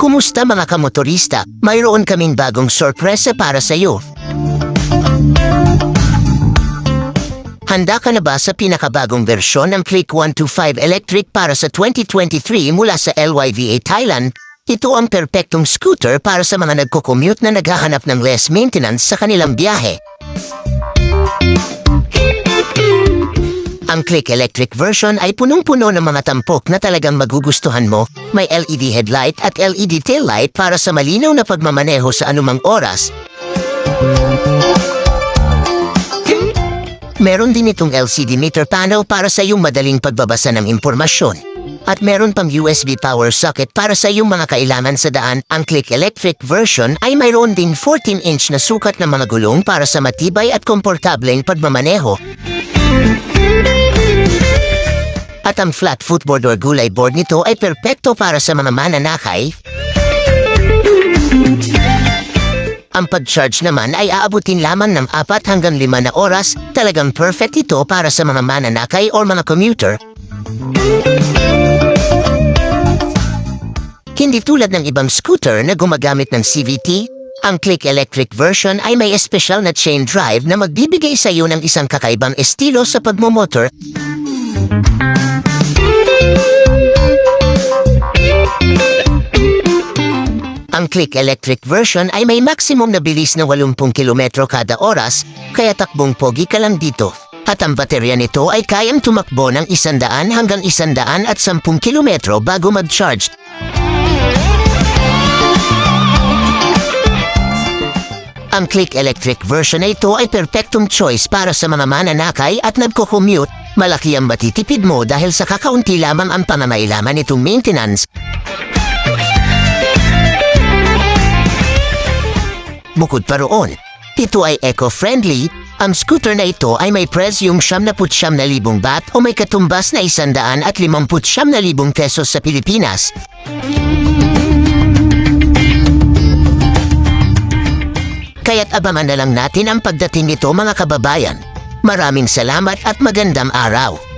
Kumusta mga kamotorista? Mayroon kaming bagong sorpresa para sa iyo. Handa ka na ba sa pinakabagong versyon ng Click 125 Electric para sa 2023 mula sa LYVA Thailand? Ito ang perpektong scooter para sa mga nagko-commute na naghahanap ng less maintenance sa kanilang biyahe. Ang Click Electric version ay punong-puno ng mga tampok na talagang magugustuhan mo. May LED headlight at LED taillight para sa malinaw na pagmamaneho sa anumang oras. Meron din itong LCD meter panel para sa iyong madaling pagbabasa ng impormasyon. At meron pang USB power socket para sa iyong mga kailangan sa daan. Ang Click Electric version ay mayroon din 14-inch na sukat ng mga gulong para sa matibay at komportableng pagmamaneho. At ang flat footboard or gulay board nito ay perpekto para sa mga mananakay. Ang pag-charge naman ay aabutin lamang ng 4 hanggang 5 na oras. Talagang perfect ito para sa mga mananakay or mga commuter. Hindi tulad ng ibang scooter na gumagamit ng CVT, ang Click Electric version ay may espesyal na chain drive na magbibigay sa iyo ng isang kakaibang estilo sa pagmumotor Ang Click Electric version ay may maximum na bilis na 80 km kada oras, kaya takbong pogi ka lang dito. At ang baterya nito ay kayang tumakbo ng 100 hanggang 110 km bago mag-charge. Ang Click Electric version na ito ay perfectong choice para sa mga mananakay at nagko-commute. Malaki ang matitipid mo dahil sa kakaunti lamang ang pamamailaman nitong maintenance Bukod pa roon, ito ay eco-friendly. Ang scooter na ito ay may presyong 79,000 baht o may katumbas na 159,000 pesos sa Pilipinas. Kaya't abangan na lang natin ang pagdating nito mga kababayan. Maraming salamat at magandang araw.